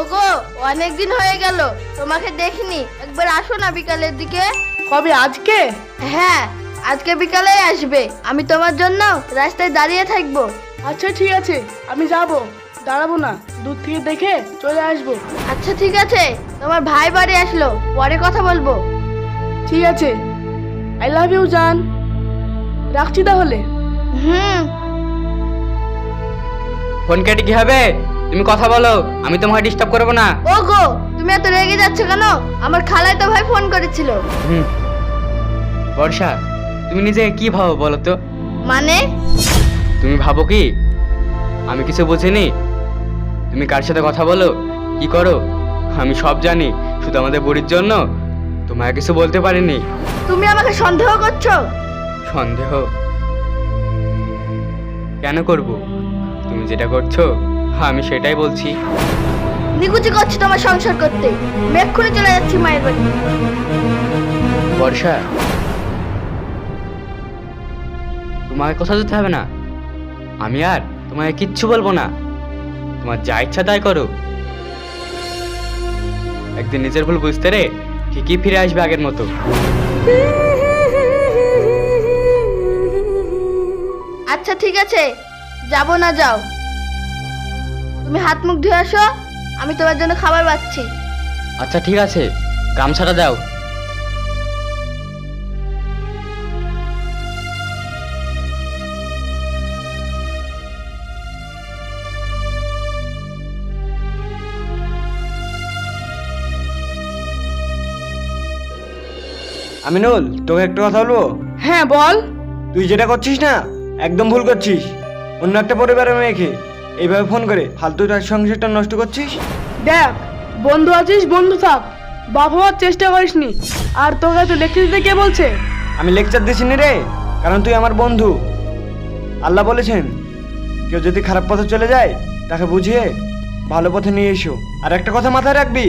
ওগো অনেক দিন হয়ে গেল তোমাকে দেখিনি। একবার আসো না বিকালের দিকে। কবে আজকে? হ্যাঁ আজকে বিকালে আসবে। আমি তোমার জন্য রাস্তায় দাঁড়িয়ে থাকব। আচ্ছা ঠিক আছে আমি যাব। দাঁড়াবো না দূর থেকে দেখে চলে আসব। আচ্ছা ঠিক আছে তোমার ভাই বাড়ি আসলো পরে কথা বলব। ঠিক আছে আই লাভ ইউ জান। রাখছি তাহলে। হুম। ফোন কেটে কি হবে? তুমি কথা বলো আমি তোমাকে ডিস্টার্ব করব না। ওগো তুমি এত রেগে যাচ্ছ কেন? আমার খালাই তো ভাই ফোন করেছিল। হুম। বর্ষা তুমি নিজে কি ভাবো বলো তো? মানে? তুমি ভাবো কি? আমি কিছু বুঝিনি। তুমি কার সাথে কথা বলো? কি করো? আমি সব জানি শুধু আমাদের বুড়ির জন্য। তোমায় কিছু বলতে পারিনি। তুমি আমাকে সন্দেহ করছ? সন্দেহ? কেন করব? তুমি যেটা করছ আমি সেটাই বলছি। নিকুচি করছি তোমার সংসার করতে। মেঘ খুলে চলে যাচ্ছি মায়ের বাড়ি। বর্ষা তোমাকে কোথাও যেতে হবে না। আমি আর তোমাকে কিচ্ছু বলব না। তোমার যা ইচ্ছা তাই করো। একদিন নিজের ভুল বুঝতে রে ঠিকই ফিরে আসবে আগের মতো। আচ্ছা ঠিক আছে। যাব না যাও। তুমি হাত মুখ ধুয়ে আসো আমি তোমার জন্য খাবার পাচ্ছি আচ্ছা ঠিক আছে। গামছাটা দাও। আমিনুল তোকে একটা কথা বলব? হ্যাঁ বল। তুই যেটা করছিস না একদম ভুল করছিস। অন্য একটা পরিবারের মেয়েকে। এইভাবে ফোন করে ফালতু তার সংসারটা নষ্ট করছিস? দেখ বন্ধু আছিস বন্ধু থাক। বাপ হওয়ার চেষ্টা করিসনি। আর তোকে তো লেখতে দিতে কে বলছে? আমি লেকচার দিছি নি রে কারণ তুই আমার বন্ধু। আল্লাহ বলেছেন কেউ যদি খারাপ পথে চলে যায় তাকে বুঝিয়ে ভালো পথে নিয়ে এসো। আর একটা কথা মাথায় রাখবি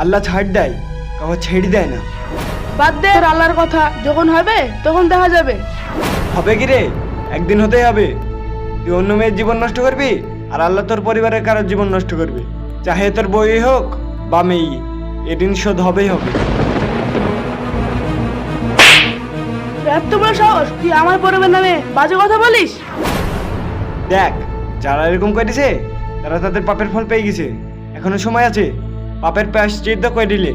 আল্লাহ ছাড় দেয় কাউকে ছেড়ে দেয় না। বাদ দে তোর আল্লাহর কথা। যখন হবে তখন দেখা যাবে। হবে কি রে? একদিন হতেই হবে। তুই অন্য মেয়ের জীবন নষ্ট করবি? আর আল্লাহ তোর পরিবারের কারোর জীবন নষ্ট করবে। চাহে তোর বই হোক বা মেয়ে এদিন শোধ হবেই হবে। এত বড় সাহস তুই আমার পরিবার নামে বাজে কথা বলিস? দেখ যারা এরকম করেছে তারা তাদের পাপের ফল পেয়ে গেছে। এখনও সময় আছে পাপের প্রায়শ্চিত্ত করে দিলে।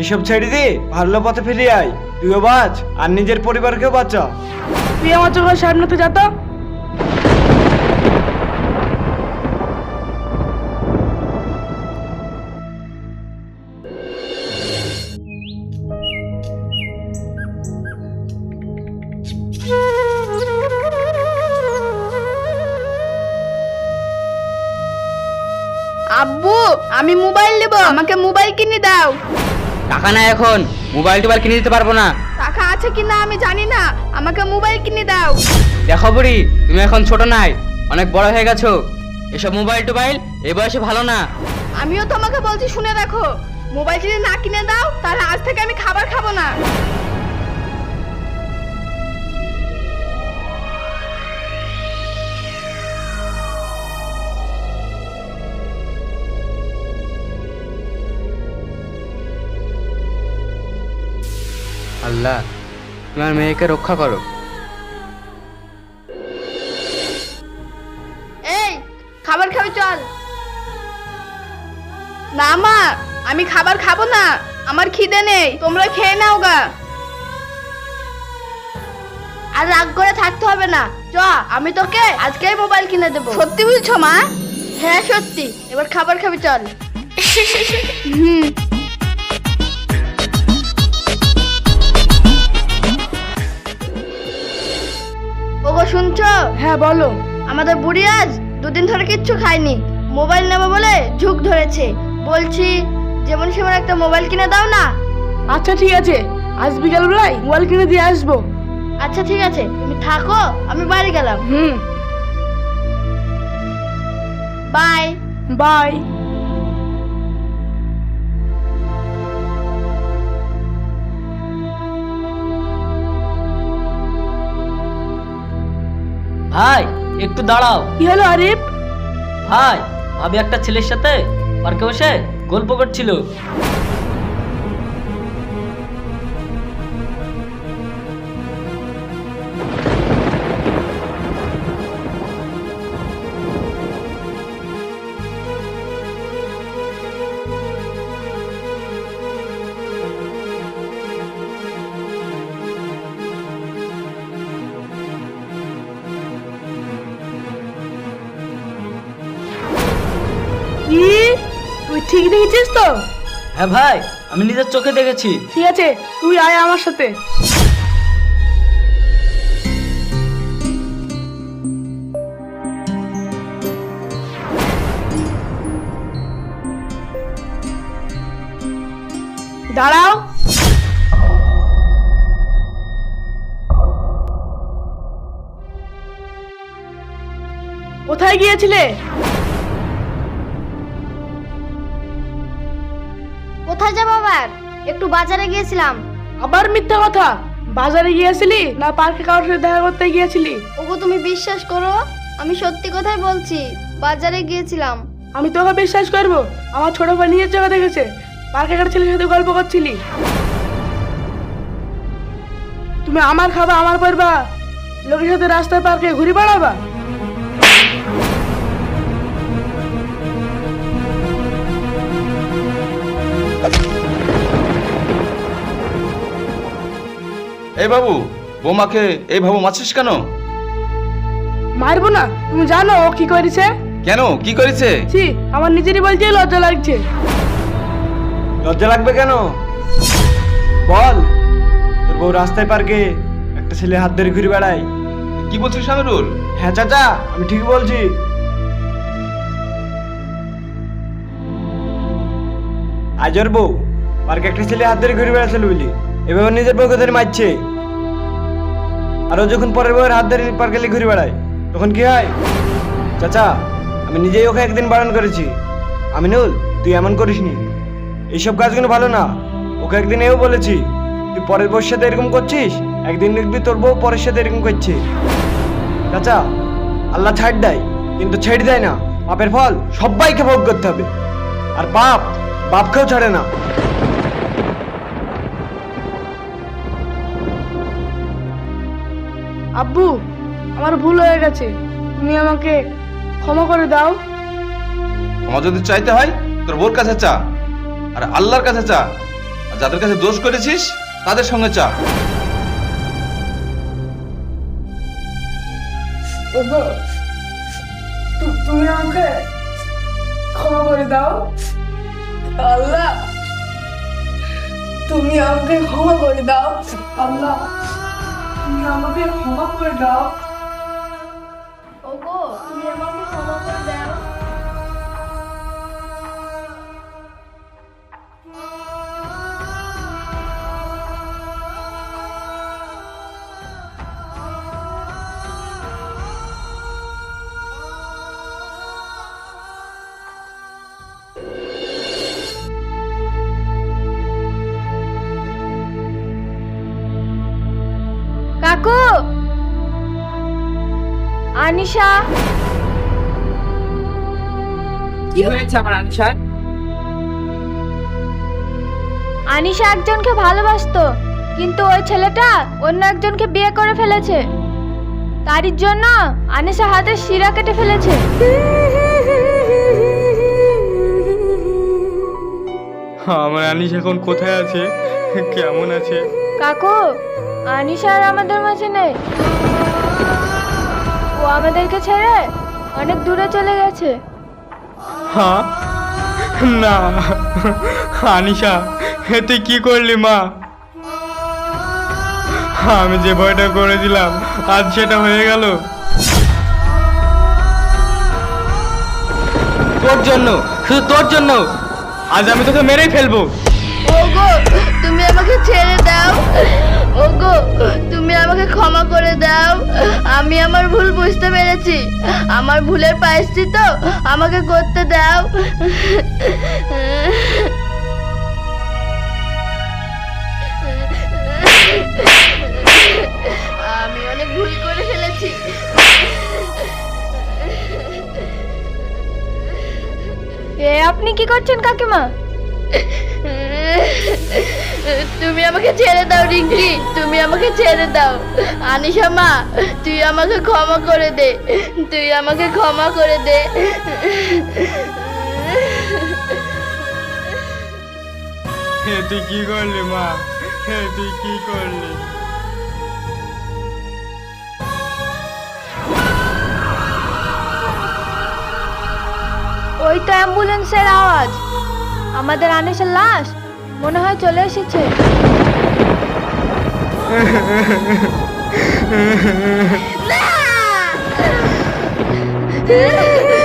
এইসব ছেড়ে দিয়ে ভালো পথে ফিরে আয়। তুইও বাঁচ আর নিজের পরিবারকেও বাঁচা। তুই আমার চোখের সামনে তো যাতো আব্বু আমি মোবাইল নেব আমাকে মোবাইল কিনে দাও। টাকা নাই এখন মোবাইল টোবাইল কিনে দিতে পারব না। টাকা আছে কিনা আমি জানি না আমাকে মোবাইল কিনে দাও। দেখো বুড়ি তুমি এখন ছোট নাই অনেক বড় হয়ে গেছো। এসব মোবাইল টোবাইল এ বয়সে ভালো না। আমিও তোমাকে বলছি শুনে রাখো মোবাইল যদি না কিনে দাও তাহলে আজ থেকে আমি খাবার খাব না। আল্লাহ তোমার মেয়েকে রক্ষা করো। এই খাবার খাবে চল। না মা আমি খাবার খাব না আমার খিদে নেই তোমরা খেয়ে নাও গা। আর রাগ করে থাকতে হবে না। চ আমি তোকে আজকেই মোবাইল কিনে দেবো। সত্যি বলছো মা? হ্যাঁ সত্যি। এবার খাবার খাবি চল। হুম। শুনছো? হ্যাঁ বলো। আমাদের বুড়ি আজ দুদিন ধরে কিচ্ছু খায়নি। মোবাইল নেব বলে ঝুঁক ধরেছে। বলছি যেমন সেমন একটা মোবাইল কিনে দাও না। আচ্ছা ঠিক আছে। আজ বিকাল বেলায় মোবাইল কিনে দিয়ে আসব। আচ্ছা ঠিক আছে। তুমি থাকো আমি বাড়ি গেলাম। হুম। বাই। বাই। ভাই একটু দাঁড়াও। কি হলো আরিফ? ভাই আমি একটা ছেলের সাথে পার্কে বসে গল্প করছিল দেখেছিস তো? হ্যাঁ ভাই আমি নিজের চোখে দেখেছি। ঠিক আছে তুই আয় আমার সাথে। দাঁড়াও। কোথায় গিয়েছিলে? কোথায় যাব আবার? একটু বাজারে গিয়েছিলাম। আবার মিথ্যা কথা? বাজারে গিয়েছিলি না পার্কে কারোর সাথে দেখা করতে গিয়েছিলি? ওগো তুমি বিশ্বাস করো? আমি সত্যি কথাই বলছি বাজারে গিয়েছিলাম। আমি তোকে বিশ্বাস করব। আমার ছোট ভাই নিজের চোখে দেখেছে। পার্কে একটা ছেলের সাথে গল্প করছিলি। তুমি আমার খাবা আমার পরবা। লোকের সাথে রাস্তায় পার্কে ঘুরে বেড়াবা। এই বাবু বৌমাকে এইভাবে মারছিস কেন? মারবো না তুমি জানো ও কি করেছে? কেন? কি করেছে? ছি আমার নিজেরই বলছে লজ্জা লাগছে। লজ্জা লাগবে কেন? বল তোর বউ রাস্তায় পার্কে একটা ছেলে হাত ধরে ঘুরে বেড়ায়। কি বলছিস আমিরুল? হ্যাঁ চাচা আমি ঠিক বলছি। আজর বউ পার্কে একটা ছেলে হাত ধরে ঘুরে বেড়াচ্ছিল বলি এভাবে নিজের বউকে ধরে মারছে। আর ও যখন পরের বউয়ের হাত ধরে পার্কে নিয়ে ঘুরে বেড়ায়, তখন কি হয়? চাচা, আমি নিজেই ওকে একদিন বারণ করেছি। আমিনুল তুই এমন করিস নি এইসব কাজগুলো ভালো না। ওকে একদিন এও বলেছি, তুই পরের বউর সাথে এরকম করছিস? একদিন দেখবি তোর বউ পরের সাথে এরকম করছে। চাচা, আল্লাহ ছাড় দেয়, কিন্তু ছেড়ে দেয় না। পাপের ফল সবাইকে ভোগ করতে হবে। আর পাপ বাপকেও ছাড়ে না। আব্বু আমার ভুল হয়ে গেছে। তুমি আমাকে ক্ষমা করে দাও। আমার যদি চাইতে হয় তোর বোর কাছে চা। আর আল্লাহর কাছে চা। আর যাদের কাছে দোষ করেছিস তাদের সঙ্গে চা। তুমি আমাকে ক্ষমা করে দাও। আল্লাহ তুমি আমাকে ক্ষমা করে দাও। আল্লাহ। তুমি আমাকে ক্ষমা করে দাও আনিশা। কি হয়েছে আমার আনসার আনিশা একজনকে ভালোবাসতো কিন্তু ওই ছেলেটা অন্য একজনকে বিয়ে করে ফেলেছে। তারই জন্য আনিশা হাতের শিরা কেটে ফেলেছে। আমার আনিস এখন কোথায় আছে? কেমন আছে? কাকু আনিশা আর আমাদের মাঝে নেই। ও আমাদেরকে ছেড়ে অনেক দূরে চলে গেছে। হ্যাঁ না। আনিশা এ তুই কি করলি মা? আমি যে ভয়টা করেছিলাম আজ সেটা হয়ে গেল। তোর জন্য শুধু তোর জন্য। আজ আমি তোকে মেরেই ফেলব। ওগো, তুমি আমাকে ছেড়ে দাও। ওগো, তুমি আমাকে ক্ষমা করে দাও। আমি আমার ভুল বুঝতে পেরেছি। আমার ভুলের প্রায়শ্চিত্ত আমাকে করতে দাও। আমি অনেক ভুল করে ফেলেছি। এ, আপনি কি করছেন কাকিমা? তুমি আমাকে ছেড়ে দাও রিঙ্কি। তুমি আমাকে ছেড়ে দাও। আনিশা মা তুই আমাকে ক্ষমা করে দে। তুই আমাকে ক্ষমা করে দে। তুই কি করলি মা? তুই কি করলি? ওই তো অ্যাম্বুলেন্সের আওয়াজ। আমাদের আনিসের লাশ। মনে হয় চলে এসেছে। la